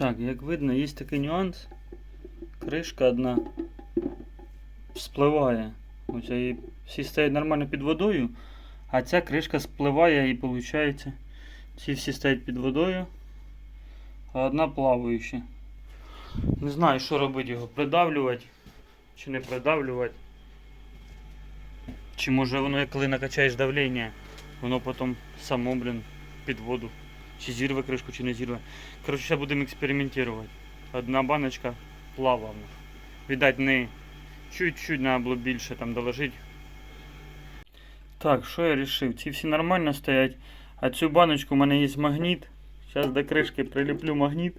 Так, як видно, є такий нюанс. Кришка одна спливає. Ось і всі стоять нормально під водою, а ця кришка спливає і виходить. Ці всі стоять під водою, а одна плаваюча. Не знаю, що робити його, придавлювати чи не придавлювати. Чи може воно, коли накачаєш давлення, воно потім само, блін, під воду. Чи зірве кришку, чи не зірве. Коротше, зараз будемо експериментувати. Одна баночка плавала. Видать, не чуть-чуть треба було більше там доложити. Так, що я вирішив? Ці всі нормально стоять. А цю баночку у мене є магніт. Зараз до кришки приліплю магніт.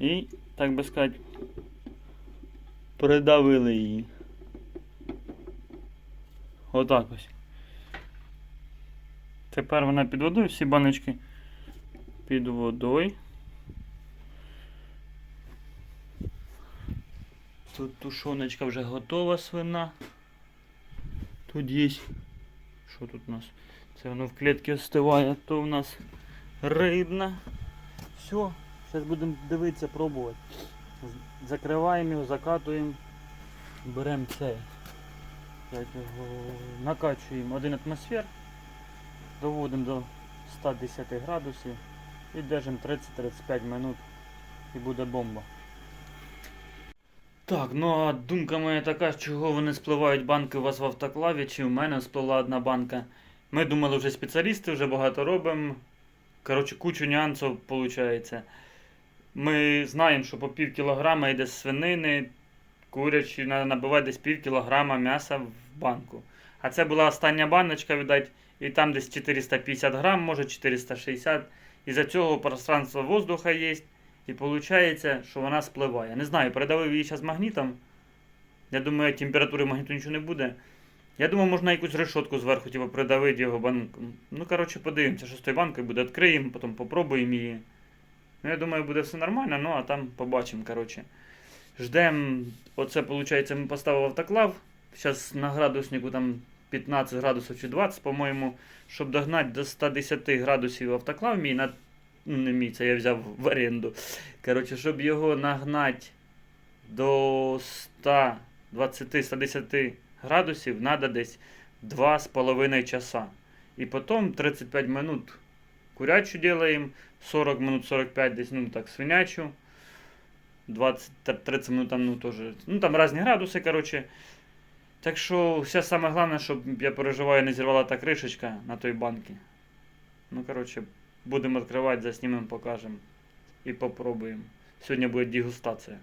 І, так би сказати, придавили її. Отак ось. Тепер вона під водою, всі баночки під водою. Тут тушоночка вже готова свина. Тут є. Що тут у нас? Це воно в клітці остиває, то у нас рибна. Все, зараз будемо дивитися, пробувати. Закриваємо його, закатуємо, беремо це. Накачуємо 1 атмосфер, доводимо до 110 градусів і держимо 30-35 минут і буде бомба. Так, ну а думка моя така, чого вони спливають банки у вас в автоклаві, чи в мене сплила одна банка. Ми думали вже спеціалісти, вже багато робимо. Коротше, кучу нюансів виходить. Ми знаємо, що по пів кілограма йде свинини, курячі, треба набивати десь пів кілограма м'яса в банку. А це була остання баночка, видать, і там десь 450 грам, може 460. І за цього пространство воздуха є. І виходить, що вона спливає. Не знаю, передавив її зараз магнітом. Я думаю, температури магніту нічого не буде. Я думаю, можна якусь решетку зверху, типу, придавити його банком. Ну, коротше, подивимося, що з тою банкою буде. Відкриємо, потім попробуємо її. Ну, я думаю, буде все нормально, ну а там побачимо, коротше. Ждемо, оце, виходить, ми поставили автоклав. Зараз на градуснику там 15 градусів чи 20, по-моєму, щоб догнати до 110 градусів автоклав мій, на... ну, не мій, це я взяв в оренду. Коротше, щоб його нагнати до 120-110 градусів, треба десь 2,5 часа. І потім 35 минут курячу делаем, 40 минут 45 десь, ну так, свинячу. 20-30 минут там, ну тоже. Ну там різні градуси, коротше. Так що все саме головне, щоб я переживаю, не зірвала та кришечка на той банки. Ну, коротше, будемо відкривати, заснімемо, покажемо і попробуємо. Сьогодні буде дегустація.